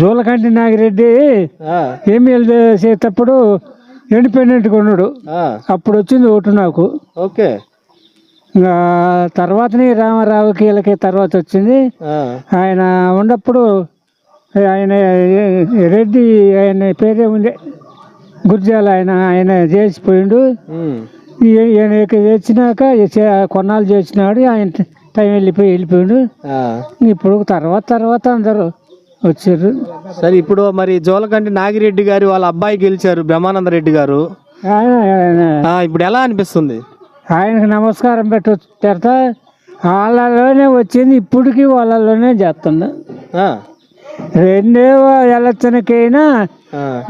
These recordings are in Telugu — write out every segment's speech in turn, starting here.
జూలకంటి నాగిరెడ్డి ఎమ్మెల్యే చేసేటప్పుడు ఇండిపెండెంట్గా ఉన్నాడు ఆ, అప్పుడు వచ్చింది ఓటు నాకు. ఓకే. ఇంకా తర్వాతనే రామారావుకి వీళ్ళకి తర్వాత వచ్చింది. ఆయన ఉన్నప్పుడు ఆయన రెడ్డి ఆయన పేరే ఉండే గుర్జాల ఆయన ఆయన చేసిపోయిండు. ఈయన చేసినాక కొన్నాళ్ళు చేసినాడు ఆయన టైం వెళ్ళిపోయి వెళ్ళిపోయిండు. ఇప్పుడు తర్వాత తర్వాత అందరూ వచ్చారు. సరే ఇప్పుడు మరి జోలకంటి నాగిరెడ్డి గారు వాళ్ళ అబ్బాయి గెలిచారు బ్రహ్మానంద రెడ్డి గారు. ఇప్పుడు ఎలా అనిపిస్తుంది? ఆయనకు నమస్కారం పెట్ట పెడతా వాళ్ళలోనే వచ్చింది ఇప్పటికీ వాళ్ళలోనే చేస్తుండ ఆ, రెండో ఎలక్షన్కైనా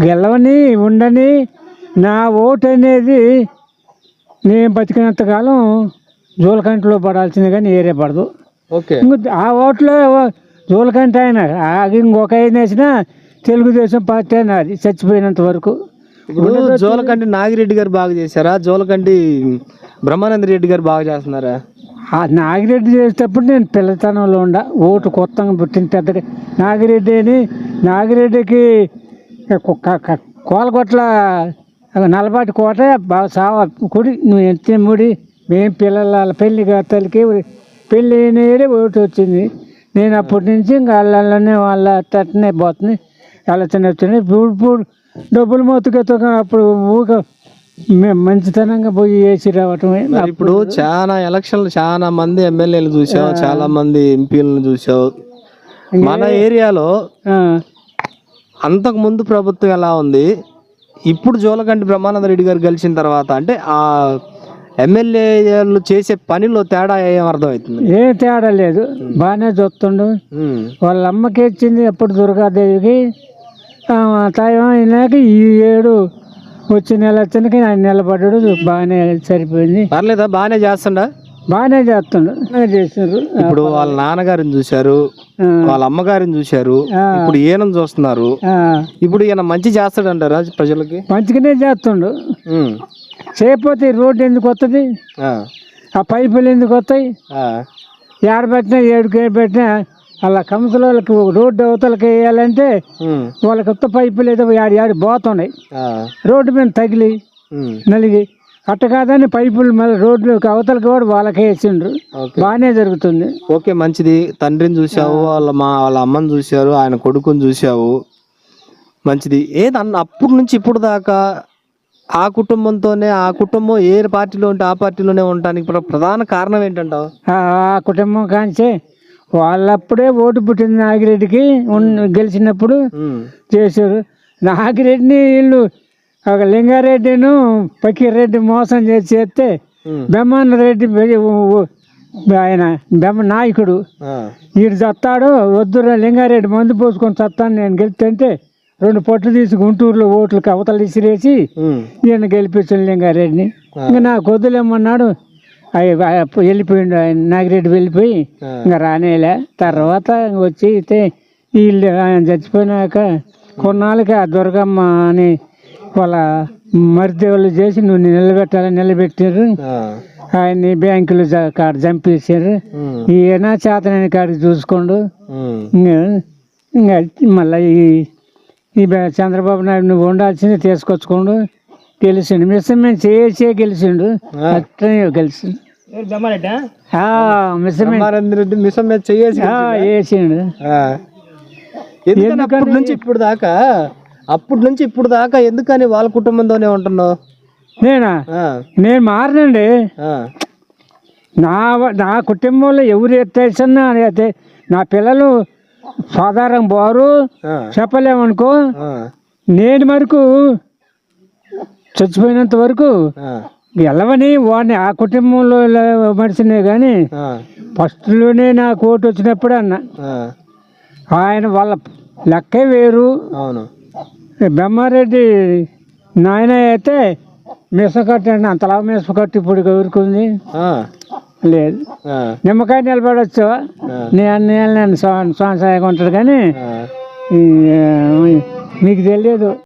గెలవని ఉండని నా ఓటు అనేది నేను బతికినంత కాలం జూలకంటిలో పడాల్సింది కానీ ఏరే పడదు. ఓకే. ఆ ఓట్లో జూలకంటి ఆయన ఇంకొక ఆయన వేసినా తెలుగుదేశం పార్టీ అని అది చచ్చిపోయినంత వరకు. ఇప్పుడు జోలకంటి నాగిరెడ్డి గారు బాగా చేశారా? జోలకంటి బ్రహ్మానంద రెడ్డి గారు బాగా చేస్తున్నారా? ఆ నాగిరెడ్డి చేసేటప్పుడు నేను పిల్లతనంలో ఉండ. ఓటు కొత్తగా పుట్టిన పెద్దగా నాగిరెడ్డి అని నాగిరెడ్డికి కు- క- క- కోలకొట్ల నలబాటి కోట బాగా సావ కుడి నువ్వు ఎంత ముడి? మేము పిల్లల పెళ్ళి గతలకి పెళ్ళి అయినదే ఓటు వచ్చింది. నేను అప్పటి నుంచి ఇంకా వాళ్ళనే వాళ్ళ తట్టనే పోతుంది. ఆలోచన వచ్చింది ఇప్పుడు ఇప్పుడు డబ్బులు మొత్తుకెత్త అప్పుడు ఊక మేము మంచితనంగా పోయి వేసి రావటమే ఇప్పుడు చాలా ఎలక్షన్లు చాలా మంది ఎమ్మెల్యేలు చూసావు చాలా మంది ఎంపీలను చూసావు. మన ఏరియాలో అంతకు ముందు ప్రభుత్వం ఎలా ఉంది? ఇప్పుడు జోలకంటి బ్రహ్మానంద రెడ్డి గారు గెలిచిన తర్వాత అంటే ఆ ఎమ్మెల్యేలు చేసే పనిలో తేడా ఏం అర్థమవుతుంది? ఏ తేడా లేదు. బాగానే చూస్తుండు. వాళ్ళ అమ్మకి ఇచ్చింది అప్పుడు దుర్గాదేవికి. ఆ, తాయం అయినాక ఈ ఏడు వచ్చే నెల వచ్చినకి ఆయన నిలబడ్డాడు. బాగానే సరిపోయింది. పర్లేదా? బాగానే చేస్తుండా? బాగానే చేస్తుండు. చేసిండ్రు. ఇప్పుడు వాళ్ళ నాన్నగారిని చూశారు వాళ్ళ అమ్మగారిని చూశారు. ఇప్పుడు ఈయనను చూస్తున్నారు. ఇప్పుడు ఈయన మంచి చేస్తాడంటారా ప్రజలకి? మంచిగానే చేస్తుండు. చేయకపోతే రోడ్డు ఎందుకు వస్తుంది ఆ, పైపులు ఎందుకు వస్తాయి ఏడ పెట్టినా ఏడుకు ఏడు పెట్టినా అలా కంసల వాళ్ళకి రోడ్డు అవతలకి వేయాలంటే వాళ్ళకి కొత్త పైపులు ఏదో ఆడి ఆడి పోతున్నాయి. రోడ్డు మీద తగిలి నలిగి అట్ట కాదని పైపులు మళ్ళీ రోడ్లు అవతలకి కూడా వాళ్ళకే వేసిండ్రు. బాగానే జరుగుతుంది. ఓకే మంచిది. తండ్రిని చూసావు వాళ్ళ మా వాళ్ళ అమ్మని చూశారు ఆయన కొడుకుని చూసావు మంచిది. ఏది అన్న అప్పటి నుంచి ఇప్పుడు దాకా ఆ కుటుంబంతోనే ఆ కుటుంబం ఏ పార్టీలో ఉంటే ఆ పార్టీలోనే ఉండటానికి ప్ర- ప్రధాన కారణం ఏంటంటావు? ఆ కుటుంబం కాంచే వాళ్ళప్పుడే ఓటు పుట్టింది నాగిరెడ్డికి గెలిచినప్పుడు చేశారు. నాగిరెడ్డిని వీళ్ళు ఒక లింగారెడ్డిను పకీరెడ్డి మోసం చేసి చేస్తే ఉమ్, బ్రహ్మానంద రెడ్డి ఆయన బ్రహ్మ నాయకుడు. వీడు చత్తాడు వద్దురా లింగారెడ్డి మందు పోసుకొని చత్తాను నేను గెలిస్తే రెండు పొట్లు తీసి గుంటూరులో ఓట్లకి అవతల విసిరేసి ఉమ్, ఈయన గెలిపించాడు లింగారెడ్డిని. ఇంకా అయ్య అప్పుడు వెళ్ళిపోయిండు ఆయన నాగిరెడ్డి వెళ్ళిపోయి ఇంకా రానేలే. తర్వాత వచ్చి అయితే వీళ్ళు ఆయన చచ్చిపోయినాక కొన్నాళ్ళకి ఆ దుర్గమ్మ అని వాళ్ళ మరిది వాళ్ళు చేసి నువ్వు నిలబెట్టాలని నిలబెట్టారు ఆయన్ని బ్యాంకులు జ- కాడ చంపేశారు. ఈయన చేతనని కాడికి చూసుకోండు. ఇంకా మళ్ళీ ఈ ఈ చంద్రబాబు నాయుడు నువ్వు ఉండాల్సింది తీసుకొచ్చుకోండు. గెలిచిండు. మిస్సమ్మెన్ చేసే గెలిచిండు. అట్లనే గెలిచిండు? మిసం మీద వేసిండు అప్పటి నుంచి ఇప్పుడు దాకా? అప్పటి నుంచి ఇప్పుడు దాకా ఎందుకని వాళ్ళ కుటుంబంతోనే ఉంటున్నావు? నేనా? ఆ, నేను మారినండి. ఆ, నా నా కుటుంబంలో ఎవరు ఎత్తేసన్నా అయితే నా పిల్లలు సాధారణ ఆ, చెప్పలేమనుకో నేను వరకు చచ్చిపోయినంత వరకు గెలవని వాడిని ఆ కుటుంబంలో మనిషినే కానీ ఫస్ట్లోనే నాకు ఓటు వచ్చినప్పుడు అన్న. ఆయన వాళ్ళ లెక్కే వేరు. అవును. బ్రహ్మారెడ్డి నాయన అయితే మిస కట్టండి అంతలా మిస కట్టి ఇప్పుడు ఎవరుకుంది ఆ, లేదు. నిమ్మకాయ నిలబడచ్చు. ఆ, నేను నేను స్వామి ఉంటాడు కానీ మీకు తెలియదు.